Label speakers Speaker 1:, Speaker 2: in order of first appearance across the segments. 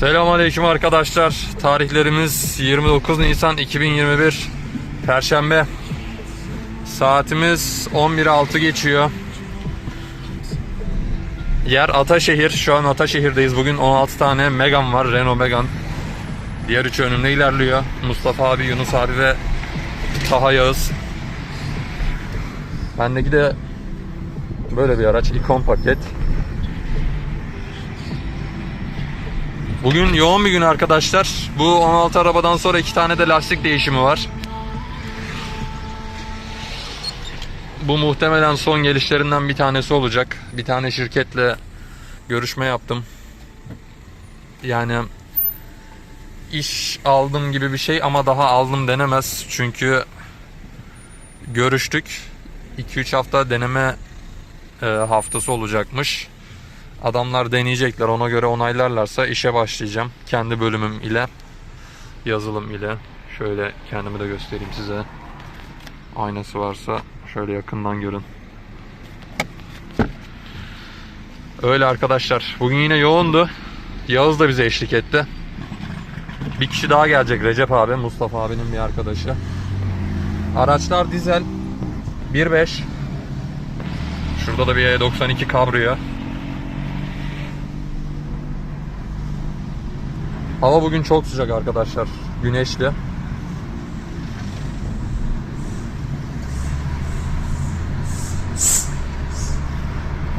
Speaker 1: Selamünaleyküm arkadaşlar. Tarihlerimiz 29 Nisan 2021 Perşembe. Saatimiz 11.06 geçiyor. Yer Ataşehir. Şu an Ataşehir'deyiz. Bugün 16 tane Megan var. Renault Megan. Diğer üçü önümde ilerliyor. Mustafa abi, Yunus abi ve Taha Yağız. Bendeki de böyle bir araç. ikon paket. Bugün yoğun bir gün arkadaşlar. Bu 16 arabadan sonra iki tane de lastik değişimi var. Bu muhtemelen son gelişlerinden bir tanesi olacak. Bir tane şirketle görüşme yaptım. Yani iş aldım gibi bir şey ama daha aldım denemez. Çünkü görüştük. 2-3 hafta deneme e, haftası olacakmış. Adamlar deneyecekler. Ona göre onaylarlarsa işe başlayacağım. Kendi bölümüm ile yazılım ile. Şöyle kendimi de göstereyim size. Aynası varsa şöyle yakından görün. Öyle arkadaşlar. Bugün yine yoğundu. Yağız da bize eşlik etti. Bir kişi daha gelecek Recep abi. Mustafa abinin bir arkadaşı. Araçlar dizel 1.5 Şurada da bir E92 Cabrio. Hava bugün çok sıcak arkadaşlar. Güneşli.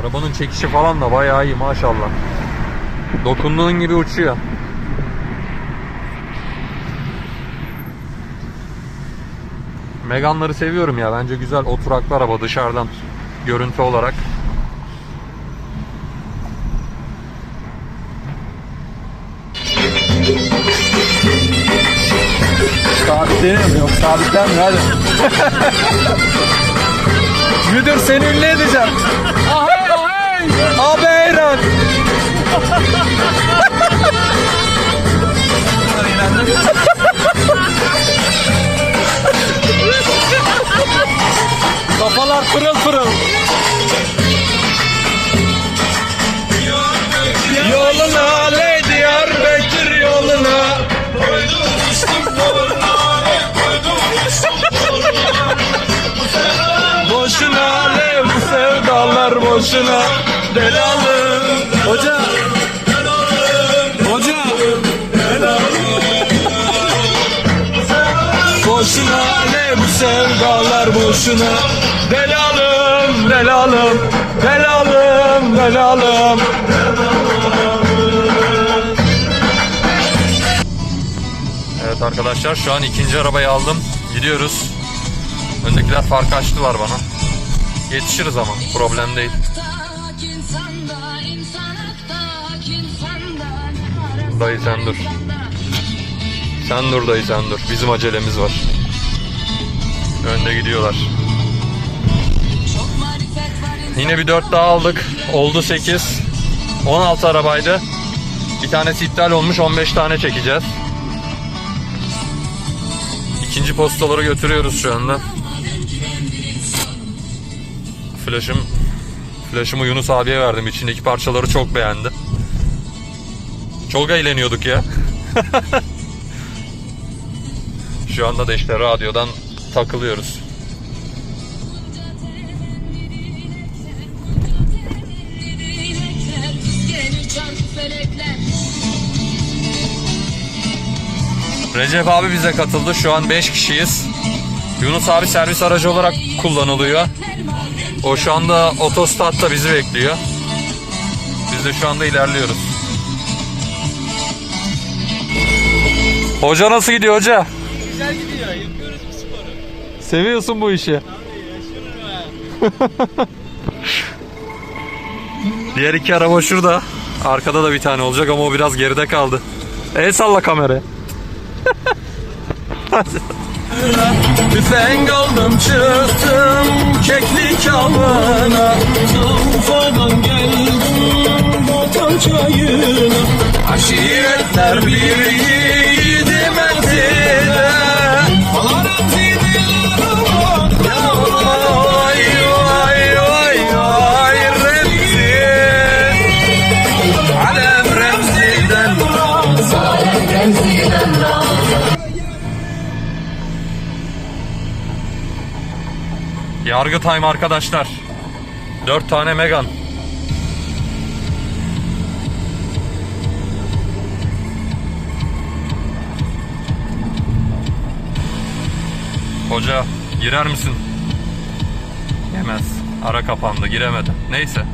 Speaker 1: Arabanın çekişi falan da bayağı iyi maşallah. Dokunduğun gibi uçuyor. Meganları seviyorum ya. Bence güzel oturaklı araba dışarıdan görüntü olarak.
Speaker 2: Sabitleniyor mu? Yok sabitlenmiyor hadi. Müdür seni ünlü edeceğim. Ahey ahey. Abi Eyran. Kafalar pırıl pırıl. Boşuna Belalı Hoca Hoca Boşuna alev bu sevdalar boşuna Belalım belalım Belalım belalım
Speaker 1: Evet arkadaşlar şu an ikinci arabayı aldım. Gidiyoruz. Öndekiler fark açtılar bana. Yetişiriz ama problem değil. Dayı sen dur. Sen dur dayı sen dur. Bizim acelemiz var. Önde gidiyorlar. Yine bir 4 daha aldık. Oldu 8. 16 arabaydı. Bir tanesi iptal olmuş. 15 tane çekeceğiz. İkinci postaları götürüyoruz şu anda. Flash'ım Flash'ımı Yunus abiye verdim. İçindeki parçaları çok beğendi. Çok eğleniyorduk ya. şu anda da işte radyodan takılıyoruz. Recep abi bize katıldı. Şu an 5 kişiyiz. Yunus abi servis aracı olarak kullanılıyor. O şu anda otostatta bizi bekliyor. Biz de şu anda ilerliyoruz. Hoca nasıl gidiyor hoca?
Speaker 2: Güzel gidiyor yapıyoruz bu sporu
Speaker 1: Seviyorsun bu işi. Diğer iki araba şurada. Arkada da bir tane olacak ama o biraz geride kaldı. El salla kameraya.
Speaker 2: Tüfek aldım çıktım keklik avına Urfa'dan geldim Vatan çayına. Aşiretler bir
Speaker 1: Yargı time arkadaşlar. 4 tane Megan. Hoca girer misin? Yemez. Ara kapandı giremedi. Neyse.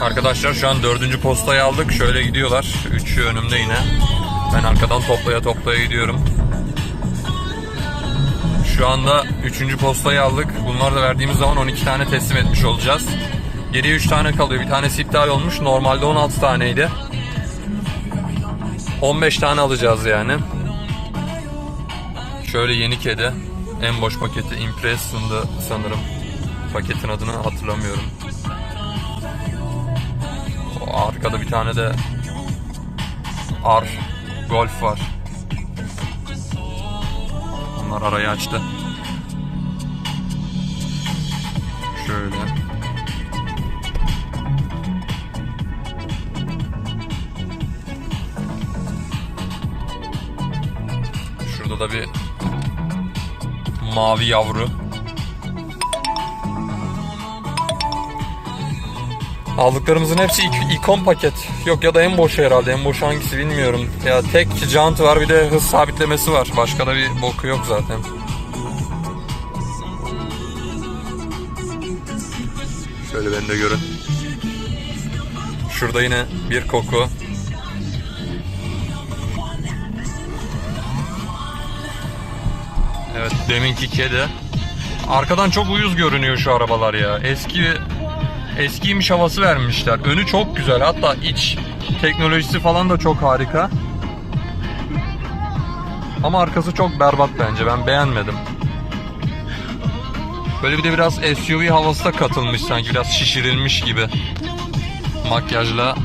Speaker 1: Arkadaşlar şu an dördüncü postayı aldık. Şöyle gidiyorlar. Üçü önümde yine. Ben arkadan toplaya toplaya gidiyorum. Şu anda üçüncü postayı aldık. Bunları da verdiğimiz zaman 12 tane teslim etmiş olacağız. Geriye 3 tane kalıyor. Bir tanesi iptal olmuş. Normalde 16 taneydi. 15 tane alacağız yani. Şöyle yeni kedi. En boş paketi Impressum'da sanırım. Paketin adını hatırlamıyorum. O arkada bir tane de R Golf var. Onlar arayı açtı. Şöyle. Şurada da bir mavi yavru. Aldıklarımızın hepsi ik- ikon paket. Yok ya da en boş herhalde. En boş hangisi bilmiyorum. Ya tek jant var bir de hız sabitlemesi var. Başka da bir boku yok zaten. Şöyle beni de görün. Şurada yine bir koku. Evet deminki kedi. Arkadan çok uyuz görünüyor şu arabalar ya. Eski eskiymiş havası vermişler. Önü çok güzel. Hatta iç teknolojisi falan da çok harika. Ama arkası çok berbat bence. Ben beğenmedim. Böyle bir de biraz SUV havası da katılmış sanki. Biraz şişirilmiş gibi. Makyajla.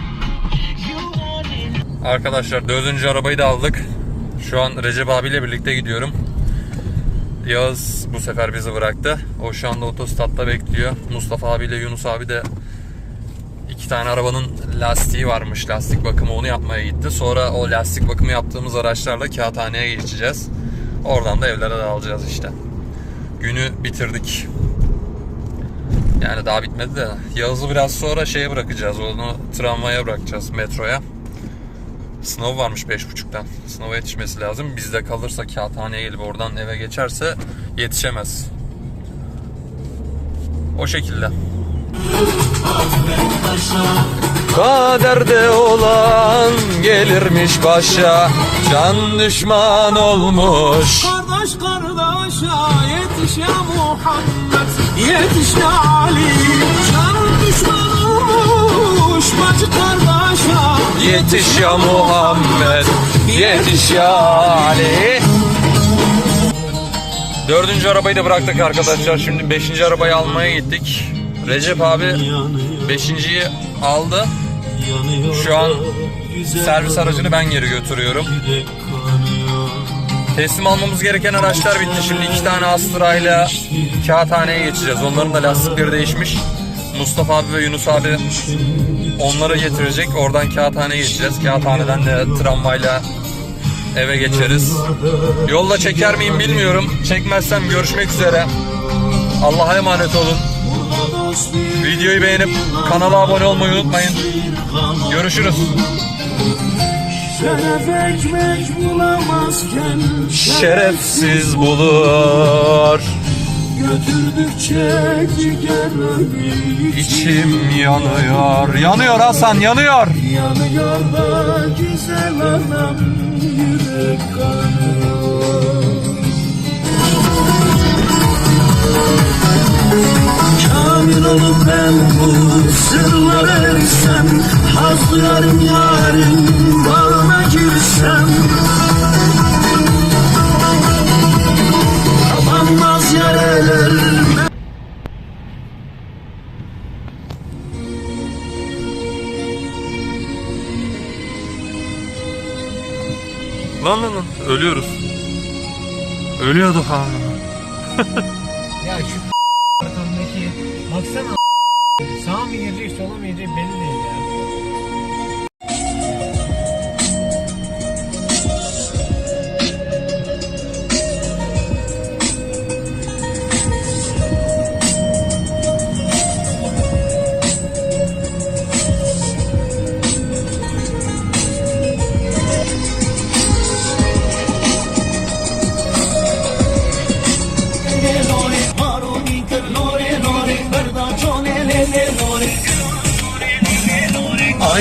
Speaker 1: Arkadaşlar dördüncü arabayı da aldık. Şu an Recep abiyle birlikte gidiyorum. Yağız bu sefer bizi bıraktı. O şu anda otostatta bekliyor. Mustafa abiyle Yunus abi de iki tane arabanın lastiği varmış. Lastik bakımı onu yapmaya gitti. Sonra o lastik bakımı yaptığımız araçlarla kağıthaneye geçeceğiz. Oradan da evlere dağılacağız işte. Günü bitirdik. Yani daha bitmedi de. Yağız'ı biraz sonra şeye bırakacağız. Onu tramvaya bırakacağız metroya. Sınav varmış 5.30'dan. Sınava yetişmesi lazım. Bizde kalırsa kağıthaneye gelip oradan eve geçerse yetişemez. O şekilde. Kaderde olan gelirmiş başa Can düşman olmuş
Speaker 3: Kardeş kardeşa yetiş ya Muhammed Yetiş ya Ali
Speaker 1: Yetiş ya Muhammed Yetiş ya Ali Dördüncü arabayı da bıraktık arkadaşlar. Şimdi beşinci arabayı almaya gittik. Recep abi beşinciyi aldı. Şu an servis aracını ben geri götürüyorum. Teslim almamız gereken araçlar bitti. Şimdi iki tane Astra ile kağıthaneye geçeceğiz. Onların da lastikleri değişmiş. Mustafa abi ve Yunus abi onları getirecek. Oradan kağıthaneye geçeceğiz. Kağıthaneden de tramvayla eve geçeriz. Yolda çeker miyim bilmiyorum. Çekmezsem görüşmek üzere. Allah'a emanet olun. Videoyu beğenip kanala abone olmayı unutmayın. Görüşürüz.
Speaker 3: Şeref ekmek bulamazken
Speaker 1: Şerefsiz bulur.
Speaker 3: Götürdükçe ciğerleri
Speaker 1: İçim yanıyor. Yanıyor Hasan yanıyor.
Speaker 3: Yanıyor da güzel anam Yürek kanıyor Kamil olup ben bu sırlara ersem Haz duyarım yarın bağına girsem
Speaker 1: ölüyoruz. Ölüyorduk ha.